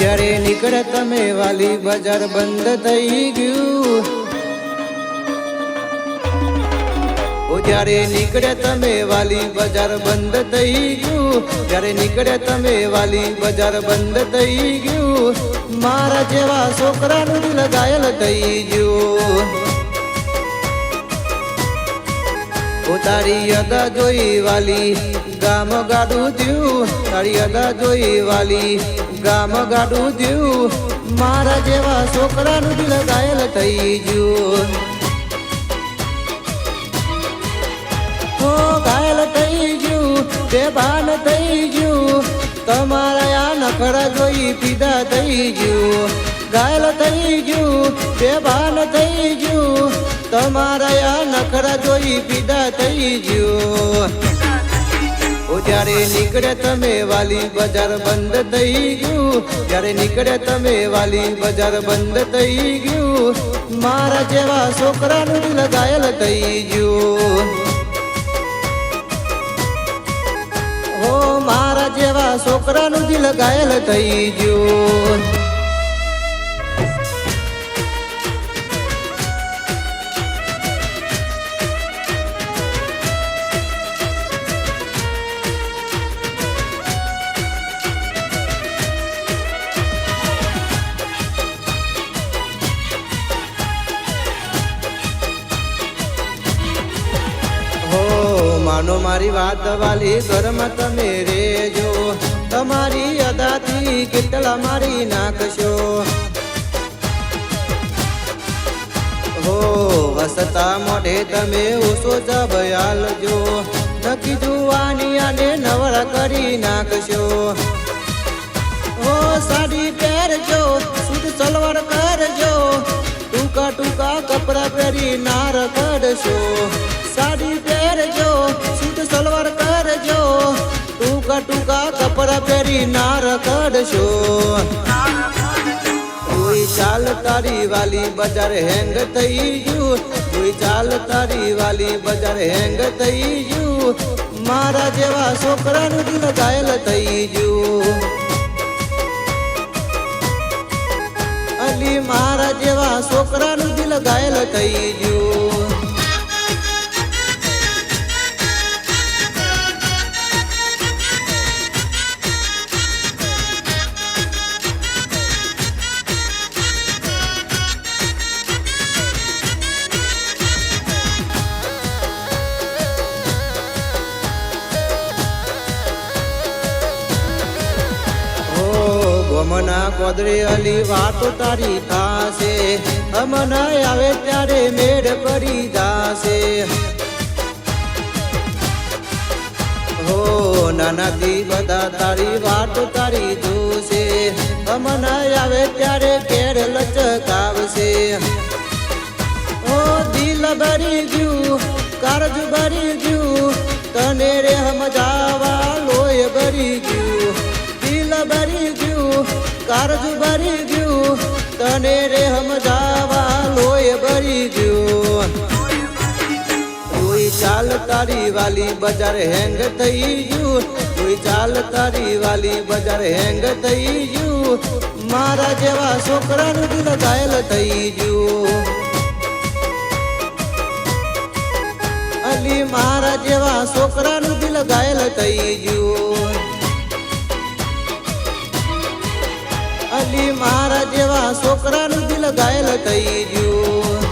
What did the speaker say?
જ્યારે નીકળે તમે વાલી બજાર બંધ થઈ ગયું. જ્યારે નીકળે તમે વાલી બજાર બંધ થઈ ગયું. જ્યારે નીકળે તમે વાલી બજાર બંધ થઈ ગયું. મારા જેવા છોકરાનું દિલ ઘાયલ થઈ ગયું. ઓ તારી અદા જોઈ વાલી ગામ ગાડું થયું તારી અદા જોઈ વાલી. ગામ ગાડું થયું, મારા જેવા છોકરાનું દિલ ઘાયલ થઈ ગયું. ઓ ઘાયલ થઈ ગયું, બેભાન થઈ ગયું. તમારા આ નખરા જોઈ પીડા થઈ ગયું. ઘાયલ થઈ ગયું, બેભાન થઈ ગયું. તમારા આ નખરા જોઈ પીડા થઈ ગયું. જ્યારે નીકળે તમે વાલી બજાર બંધ થઈ ગયું, જ્યારે નીકળે તમે વાલી બજાર બંધ થઈ ગયું, મારા જેવા છોકરાનું લગાયેલ થઈ ગયું. હો મારા જેવા છોકરાનું દિલ ઘાયલ થઈ ગયું. માનો મારી વાત વાલી ઘરમાં તમે રેજો. તમારી અદાથી કેટલા મારી નાખશો? હો, વસતા મોઢે તમે ઓછો જભયાલજો નકી જુવાની આને નવરા કરી નાખશો. ઓ સાડી સલવાર કરજો ટૂંકા ટૂંકા કપડા પહેરી નાર કરશો કોઈ ચાલ તારી વાલી બજાર હેંગ થઈ ગયું કોઈ ચાલ તારી વાલી બજાર હેંગ થઈ ગયું મારા જેવા છોકરાનું દિલ ઘાયલ થઈ ગયું અલી મારા જેવા છોકરાનું દિલ ઘાયલ થઈ ગયું ગમના કોદરી અલી વાતો તારી થાશે. અમના આવે ત્યારે મેળ કરી દાશે હો નાનાથી બધા તારી વાત તારી જોશે. અમના આવે ત્યારે કેર લચકાવશે. ઓ દિલ ભરી ગયું, કારજ ભરી ગયું, તને કારજ ભરી ગયું, તને રે સમજાવા લોહી ભરી ગયું. કોઈ ચાલ તારી વાલી બજાર હેંગ થઈ ગયું કોઈ ચાલ તારી વાલી બજાર હેંગ થઈ ગયું. મારા જેવા છોકરાનું દિલ ઘાયલ થઈ ગયું. અલી મારા જેવા છોકરાનું દિલ ઘાયલ થઈ ગયું. મારા જેવા છોકરાનું દિલ ઘાયલ થઈ ગયું.